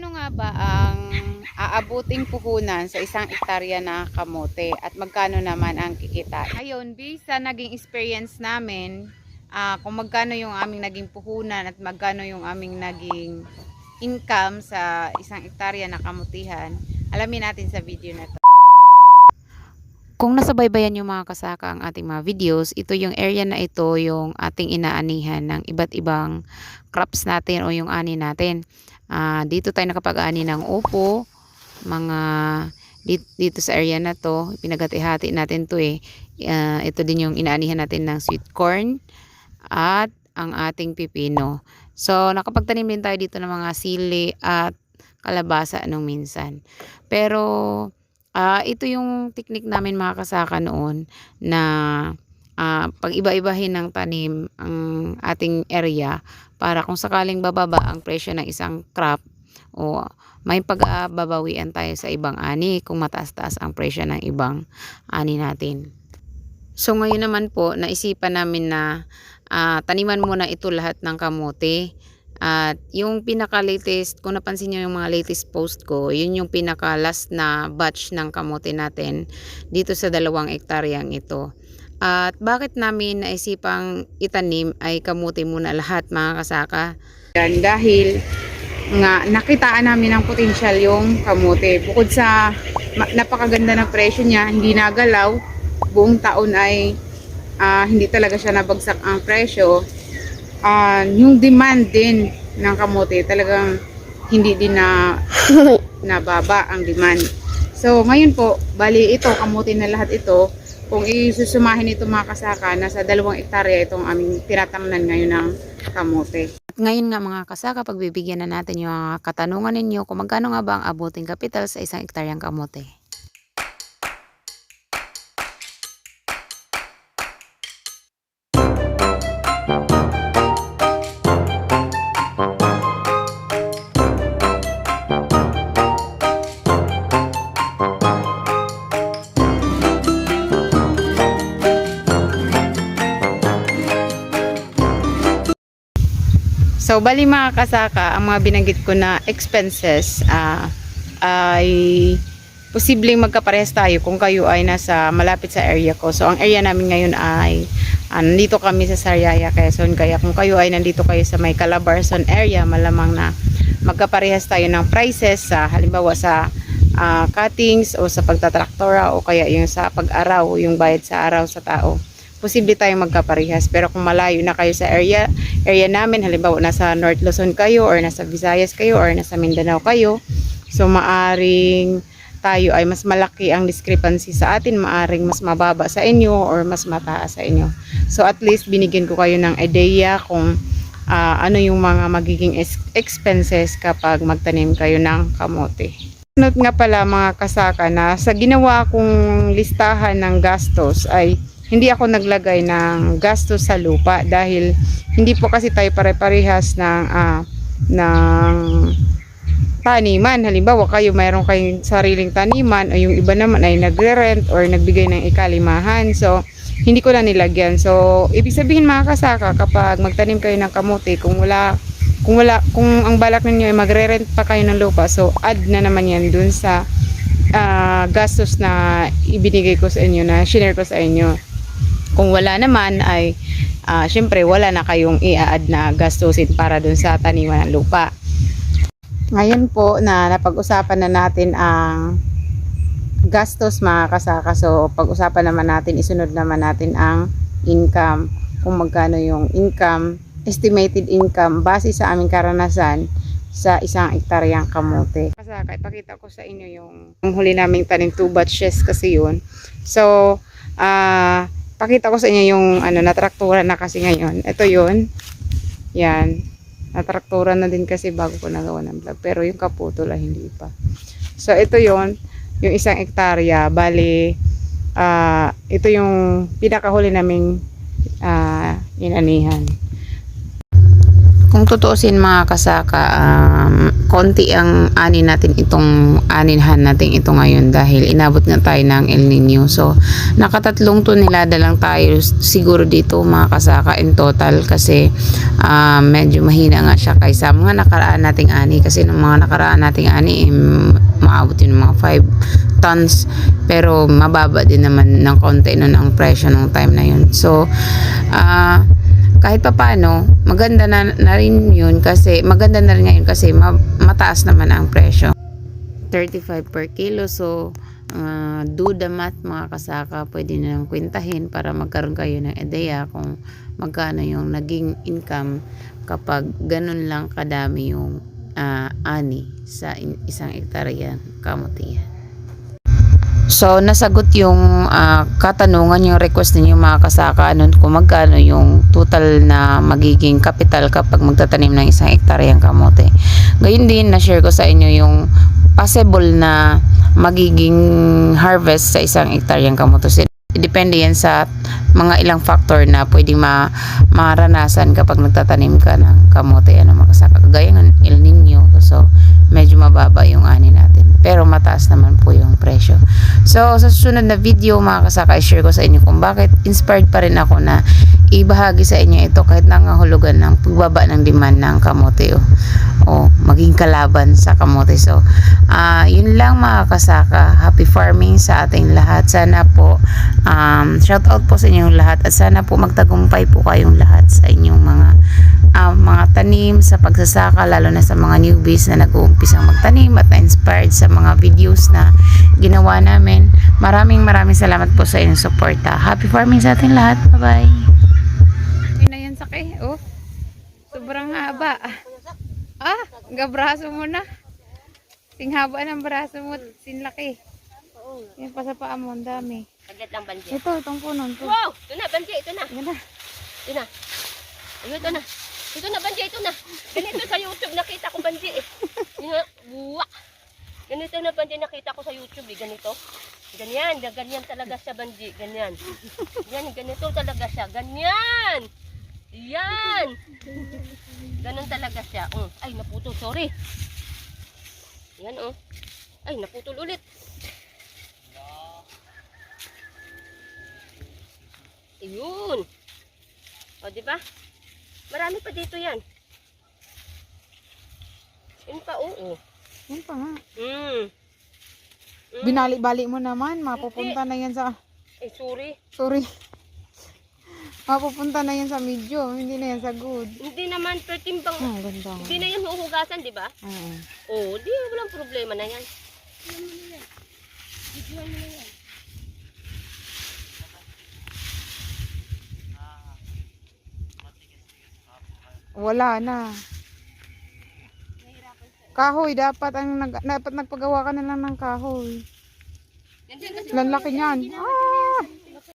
Magkano nga ba ang aabuting puhunan sa isang ektarya na kamote at magkano naman ang kikita? Ngayon, based sa naging experience namin, ah, kung magkano yung aming naging puhunan at magkano yung aming naging income sa isang ektarya na kamutihan, alamin natin sa video na to. Kung nasabaybayan yung mga kasaka ang ating mga videos, ito yung area na ito yung ating inaanihan ng iba't ibang crops natin o yung ani natin. Ah, dito tayo nakapag-ani ng upo, mga dito, sa area na to, pinagati-hati natin to eh. Ah, ito din yung inaanihan natin ng sweet corn at ang ating pipino. So, nakapagtanim din tayo dito ng mga sili at kalabasa anong minsan. Pero, ah ito yung technique namin mga kasaka noon na ah, pag-iba-ibahin ng tanim ang ating area para kung sakaling bababa ang presyo ng isang crop o may pagbabawian tayo sa ibang ani kung mataas-taas ang presyo ng ibang ani natin. So ngayon naman po, naisipan namin na ah, taniman muna ito lahat ng kamote. At yung pinaka-latest, kung napansin nyo yung mga latest post ko, yun yung pinaka-last na batch ng kamote natin dito sa dalawang ektaryang ito. At bakit namin naisipang itanim ay kamote muna lahat mga kasaka? Yan, dahil nga nakitaan namin ng potensyal yung kamote. Bukod sa napakaganda ng presyo niya, hindi nagalaw, buong taon ay ah, hindi talaga siya nabagsak ang presyo. Ah, yung demand din ng kamote talagang hindi din na nababa ang demand. So ngayon po, bali ito, kamote na lahat ito, kung isusumahin ito mga kasaka, nasa dalawang ektarya itong aming tinatamnan ngayon ng kamote. At ngayon nga mga kasaka, pagbibigyan na natin yung katanungan ninyo kung magkano nga ba ang abuting capital sa isang ektaryang kamote. So, bali mga kasaka, ang mga binanggit ko na expenses ah, ay posibleng magkaparehas tayo kung kayo ay nasa malapit sa area ko. So, ang area namin ngayon ay ah, nandito kami sa Sariaya, Quezon. Kaya kung kayo ay nandito kayo sa may Calabarzon area, malamang na magkaparehas tayo ng prices sa halimbawa sa ah, cuttings o sa pagtatraktora o kaya yung sa pag-araw, yung bayad sa araw sa tao posible tayong magkaparehas. Pero kung malayo na kayo sa area, area namin, halimbawa nasa North Luzon kayo or nasa Visayas kayo or nasa Mindanao kayo, so maaring tayo ay mas malaki ang discrepancy sa atin, maaring mas mababa sa inyo or mas mataas sa inyo. So at least binigyan ko kayo ng idea kung ah, ano yung mga magiging es- expenses kapag magtanim kayo ng kamote. Note nga pala mga kasaka na sa ginawa kong listahan ng gastos ay hindi ako naglagay ng gastos sa lupa dahil hindi po kasi tayo pare-parehas ng ah, ng taniman. Halimbawa, kayo mayroon kayong sariling taniman o yung iba naman ay nagre-rent or nagbigay ng ikalimahan. So, hindi ko na nilagyan. So, ibig sabihin mga kasaka, kapag magtanim kayo ng kamote, kung wala kung wala kung ang balak ninyo ay magre-rent pa kayo ng lupa, so add na naman yan dun sa ah, gastos na ibinigay ko sa inyo na share ko sa inyo. Kung wala naman ay ah, syempre wala na kayong i-add na gastusin para dun sa taniman ng lupa. Ngayon po na napag-usapan na natin ang gastos mga kasaka. So pag-usapan naman natin, isunod naman natin ang income. Kung magkano yung income, estimated income base sa aming karanasan sa isang ektaryang kamote. Kasaka, ipakita ko sa inyo yung, huli naming tanim 2 batches kasi yun. So, ah pakita ko sa inyo yung ano, natraktura na kasi ngayon. Ito yun. Yan. Natraktura na din kasi bago ko nagawa ng vlog. Pero yung kaputol hindi pa. So, ito yon yung isang ektarya. Bali, ah ito yung pinakahuli naming ah inanihan. Kung tutuusin mga kasaka, um, konti ang ani natin itong aninhan natin ito ngayon dahil inabot nga tayo ng El Nino. So, nakatatlong tonelada lang tayo siguro dito mga kasaka in total kasi um, medyo mahina nga siya kaysa mga nakaraan nating ani kasi ng mga nakaraan nating ani eh, maabot yun mga 5 tons pero mababa din naman ng konti nun ang presyo ng time na yun. So, ah kahit pa paano, maganda na, na rin yun kasi, maganda na rin ngayon kasi ma- mataas naman ang presyo. 35 per kilo. So, uh, do the math mga kasaka, pwede na lang kwentahin para magkaroon kayo ng ideya kung magkano yung naging income kapag ganun lang kadami yung ah, ani sa isang ektarya kamutihan. So, nasagot yung ah, katanungan, yung request ninyo mga kasaka nun kung magkano yung total na magiging capital kapag magtatanim ng isang hektaryang kamote. Gayun din, na-share ko sa inyo yung possible na magiging harvest sa isang hektaryang kamote. Depende yan sa mga ilang factor na pwedeng ma maranasan kapag nagtatanim ka ng kamote ano mga kasaka. Gaya ng El Nino. So, medyo mababa yung ani natin. Pero mataas naman po yung presyo. So, sa susunod na video mga kasaka, i-share ko sa inyo kung bakit inspired pa rin ako na ibahagi sa inyo ito kahit nangahulugan ng pagbaba ng demand ng kamote o, o maging kalaban sa kamote. So, ah yun lang mga kasaka. Happy farming sa ating lahat. Sana po, um, shout out po sa inyong lahat at sana po magtagumpay po kayong lahat sa inyong mga ah, mga tanim sa pagsasaka lalo na sa mga newbies na nag-uumpisang magtanim at na-inspired sa mga videos na ginawa namin. Maraming maraming salamat po sa inyong suporta. Happy farming sa ating lahat. Bye-bye. Yun na yan sakay. Oh. Sobrang haba. Ah, gabraso mo na. Sing haba ng braso mo, sinlaki. Yan pa sa paa mo, ang dami. Agad lang banji. Ito, itong puno. Ito. Wow! Ito na, banji. Ito na. Yan na. Ito na. Ayun, ito na. Ito na, banji. Ito na. Ganito sa YouTube nakita ko banji eh. Yun nga, buwa. Ganito na banji nakita ko sa YouTube eh. Ganito. Ganyan. Ganyan talaga siya banji. Ganyan. Yan, ganito talaga siya. Ganyan. Yan. Ganon talaga siya. Oh. Ay, naputol. Sorry. Yan oh. Ay, naputol ulit. Ayun. O, di ba? Marami pa dito yan. Yun pa, oo. Yan pa nga. Mm. Mm. Binali-bali mo naman. Mapupunta na yan sa... Eh, sorry. Sorry. Mapupunta na yan sa medyo. Hindi na yan sa good. Hindi naman, pero timbang. Oh, ganda. Hindi na yan huhugasan, di ba? Oo. Oo, di, walang problema na yan. Wala na. Kahoy, dapat ang dapat nagpagawa ka na lang ng kahoy. Lalaki niyan. Ah!